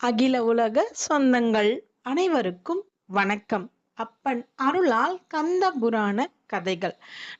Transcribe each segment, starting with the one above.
அகில உலக சொந்தங்கள் அனைவருக்கும் வணக்கம். அப்பன் அருளால் கந்த புராண கதைகள்.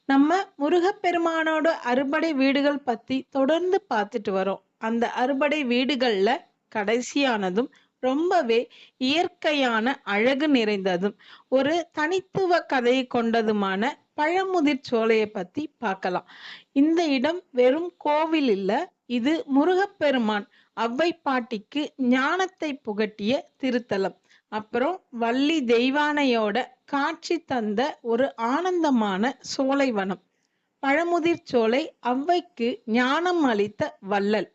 நம்ம முருகப்பெருமானோட அறுபடை வீடுகள் பத்தி தொடர்ந்து பார்த்துட்டு வரோம். அந்த அறுபடை வீடுகள்ல கடைசியானதும் ரொம்பவே இயற்கையான அழகு நிறைந்ததும் ஒரு தனித்துவ கதையை கொண்டதுமான பழமுதிர் சோலையை பத்தி பார்க்கலாம். இந்த இடம் வெறும் கோவில் இல்ல இது முருகப்பெருமான் அவ்வை பாட்டிக்கு ஞானத்தை புகட்டிய திருத்தலம். அப்புறம் வள்ளி தெய்வானையோட காட்சி தந்த ஒரு ஆனந்தமான சோலைவனம். பழமுதிர் சோலை அவ்வைக்கு ஞானம் அளித்த வள்ளல்.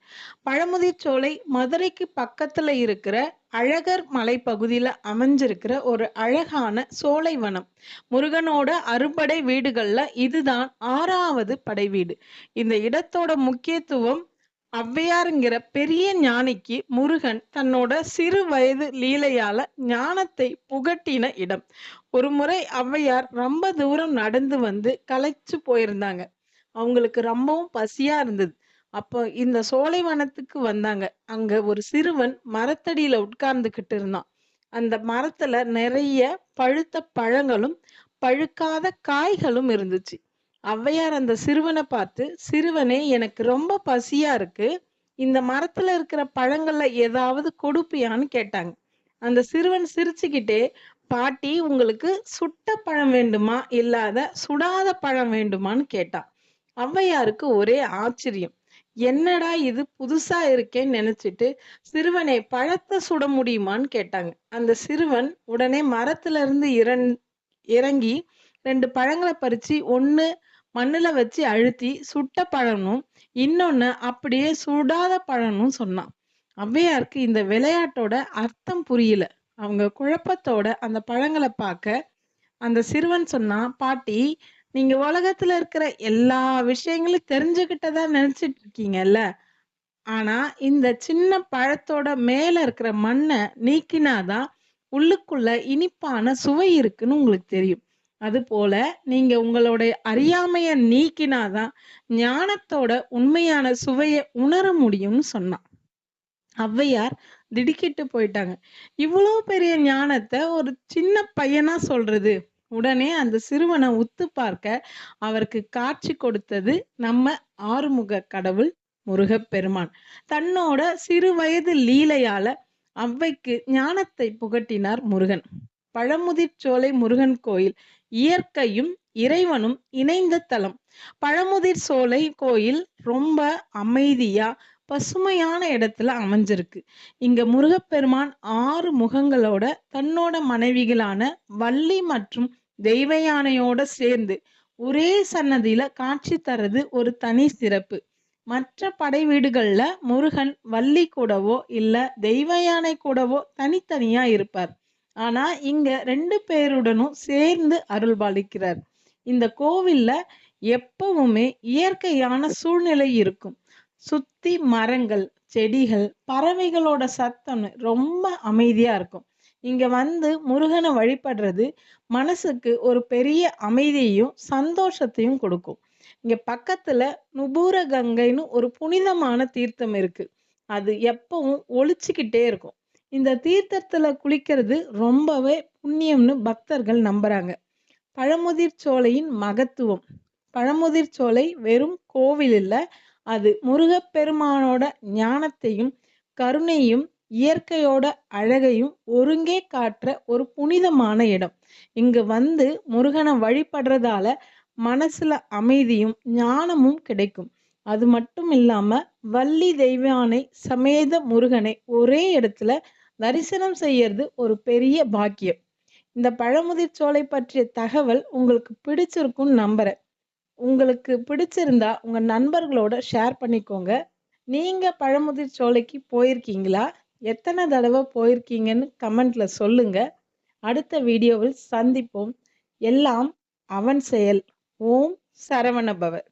பழமுதிர் சோலை மதுரைக்கு பக்கத்துல இருக்கிற அழகர் மலை பகுதியில அமைஞ்சிருக்கிற ஒரு அழகான சோலைவனம். முருகனோட அறுபடை வீடுகள்ல இதுதான் ஆறாவது படை வீடு இந்த இடத்தோட முக்கியத்துவம் ஔவையாருங்கிற பெரிய ஞானிக்கு முருகன் தன்னோட சிறு வயது லீலையால ஞானத்தை புகட்டின இடம். ஒரு முறை ஔவையார் ரொம்ப தூரம் நடந்து வந்து களைச்சு போயிருந்தாங்க. அவங்களுக்கு ரொம்பவும் பசியா இருந்தது. அப்போ இந்த சோலைவனத்துக்கு வந்தாங்க. அங்க ஒரு சிறுவன் மரத்தடியில உட்கார்ந்துகிட்டு இருந்தான். அந்த மரத்துல நிறைய பழுத்த பழங்களும் பழுக்காத காய்களும் இருந்துச்சு. ஔவையார் அந்த சிறுவனை பார்த்து சிறுவனே எனக்கு ரொம்ப பசியா இருக்கு. இந்த மரத்துல இருக்கிற பழங்கள்ல ஏதாவது கொடுப்பியான்னு கேட்டாங்க. அந்த சிறுவன் சிரிச்சுக்கிட்டே பாட்டி உங்களுக்கு சுட்ட பழம் வேண்டுமா? இல்லாத சுடாத பழம் வேண்டுமான்னு கேட்டான் ஔவையாருக்கு ஒரே ஆச்சரியம். என்னடா இது புதுசா இருக்கேன்னு நினைச்சிட்டு சிறுவனை பழத்தை சுட முடியுமான்னு கேட்டாங்க. அந்த சிறுவன் உடனே மரத்துல இருந்து இறங்கி ரெண்டு பழங்களை பறிச்சு ஒன்று மண்ணுல வச்சு அழுத்தி சுட்ட பழனும் இன்னொன்னு அப்படியே சுடாத பழனும் சொன்னான். ஔவையாருக்கு இந்த விளையாட்டோட அர்த்தம் புரியல. அவங்க குழப்பத்தோட அந்த பழங்களை பார்க்க அந்த சிறுவன் சொன்னான் பாட்டி நீங்க உலகத்துல இருக்கிற எல்லா விஷயங்களும் தெரிஞ்சுக்கிட்டதா நினைச்சிட்டு இருக்கீங்கல்ல ஆனா இந்த சின்ன பழத்தோட மேல இருக்கிற மண்ணை நீக்கினாதான் உள்ளுக்குள்ள இனிப்பான சுவை இருக்குன்னு உங்களுக்கு தெரியும். அதுபோல நீங்க உங்களுடைய அறியாமைய நீக்கினாதான் ஞானத்தோட உண்மையான சுவையை உணர முடியும்னு சொன்னான். ஔவையார் திடுக்கிட்டு போயிட்டாங்க. இவ்வளோ பெரிய ஞானத்தை ஒரு சின்ன பையனா சொல்றது? உடனே அந்த சிறுவனை உத்து பார்க்க அவருக்கு காட்சி கொடுத்தது நம்ம ஆறுமுக கடவுள் முருகப்பெருமான். தன்னோட சிறு வயது லீலையால அவ்வைக்கு ஞானத்தை புகட்டினார் முருகன். பழமுதிர் சோலை முருகன் கோயில் இயற்கையும் இறைவனும் இணைந்த தலம். பழமுதிர் சோலை கோயில் ரொம்ப அமைதியா பசுமையான இடத்துல அமைஞ்சிருக்கு. இங்க முருகப்பெருமான் ஆறு முகங்களோட தன்னோட மனைவிகளான வள்ளி மற்றும் தெய்வயானையோட சேர்ந்து ஒரே சன்னதியில காட்சி தரது ஒரு தனி சிறப்பு. மற்ற படை வீடுகள்ல முருகன் வள்ளி கூடவோ இல்ல தெய்வ யானை கூடவோ தனித்தனியா இருப்பார். ஆனா இங்க ரெண்டு பேருடனும் சேர்ந்து அருள்பாலிக்கிறார். இந்த கோவில்ல எப்பவுமே இயற்கையான சூழ்நிலை இருக்கும். சுத்தி மரங்கள் செடிகள் பறவைகளோட சத்தம் ரொம்ப அமைதியா இருக்கும். இங்க வந்து முருகனை வழிபடுறது மனசுக்கு ஒரு பெரிய அமைதியையும் சந்தோஷத்தையும் கொடுக்கும். இங்க பக்கத்துல நுபூர கங்கைன்னு ஒரு புனிதமான தீர்த்தம் இருக்கு. அது எப்பவும் ஒழிச்சுக்கிட்டே இருக்கும். இந்த தீர்த்தத்தில் குளிக்கிறது ரொம்பவே புண்ணியம்னு பக்தர்கள் நம்புறாங்க. பழமுதிர் சோலையின் மகத்துவம். பழமுதிர் சோலை வெறும் கோவில் இல்லை அது முருகப்பெருமானோட ஞானத்தையும் கருணையும் இயற்கையோட அழகையும் ஒருங்கே காட்டுற ஒரு புனிதமான இடம். இங்கு வந்து முருகனை வழிபடுறதால மனசுல அமைதியும் ஞானமும் கிடைக்கும். அது மட்டும் இல்லாம வள்ளி தெய்வானை சமேத முருகனை ஒரே இடத்துல தரிசனம் செய்யறது ஒரு பெரிய பாக்கியம். இந்த பழமுதிர் சோலை பற்றிய தகவல் உங்களுக்கு பிடிச்சிருக்கும்னு நம்புறேன். உங்களுக்கு பிடிச்சிருந்தா உங்க நண்பர்களோட ஷேர் பண்ணிக்கோங்க. நீங்க பழமுதிர் சோலைக்கு போயிருக்கீங்களா? எத்தனை தடவை போயிருக்கீங்கன்னு கமெண்ட்ல சொல்லுங்க. அடுத்த வீடியோவில் சந்திப்போம். எல்லாம் அவன் செயல். ஓம் சரவணபவர்